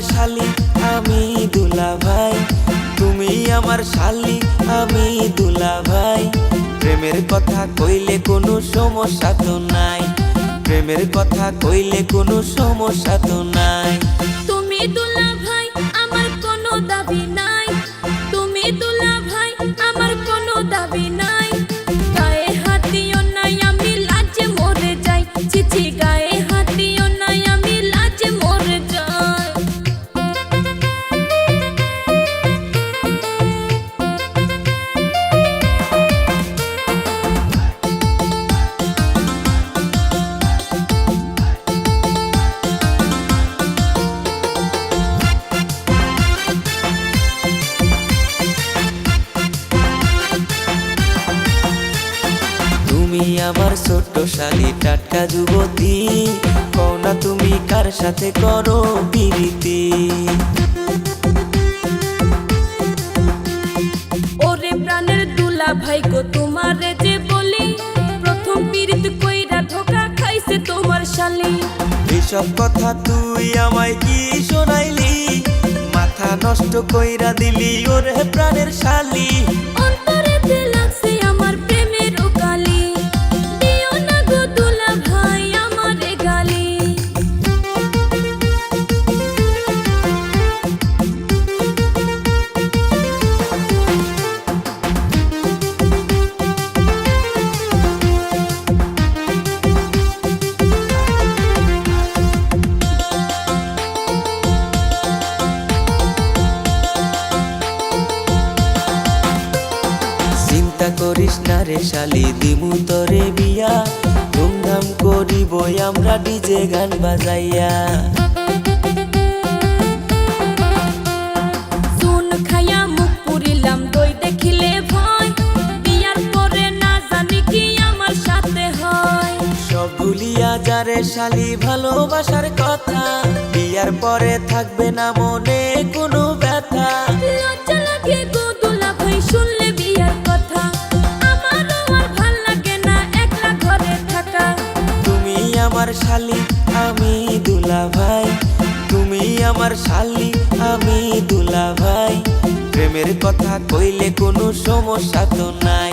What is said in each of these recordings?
শালি, আমি দুলা ভাই তুমি আমার শালি, আমি দুলা ভাই প্রেমের কথা কইলে কোনো সমস্যা তো নাই। প্রেমের কথা কইলে কোনো সমস্যা তো নাই। তুমি আমার ছোট্ট শালি টাটকা যুবতী। কওনা তুমি কার সাথে করো বিরীতি ওরে প্রাণের দুলা ভাই গো তোমারে যে বলি প্রথম পীড়িত কইরা ধোকা খাইছে তোমার শালি। এসব কথা তুই আমায় কি শোনাইলি? মাথা নষ্ট কইরা দিলি ওরে প্রাণের শালি। করিস না রে শালি দিমু তরে বিয়া। ধুমধাম করিব আমরা ডিজে গান বাজাইয়া। ভুলিয়া যারে শালি ভালোবাসার কথা। বিয়ার পরে থাকবে না মনে কোনো ব্যথা। লজ্জা লাগে আমার শালি, আমি দুলা ভাই তুমি আমার শালি, আমি দুলা ভাই প্রেমের কথা কইলে কোনো সমস্যা তো নাই।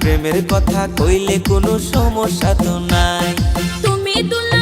প্রেমের কথা কইলে কোনো সমস্যা তো নাই। তুমি দুলা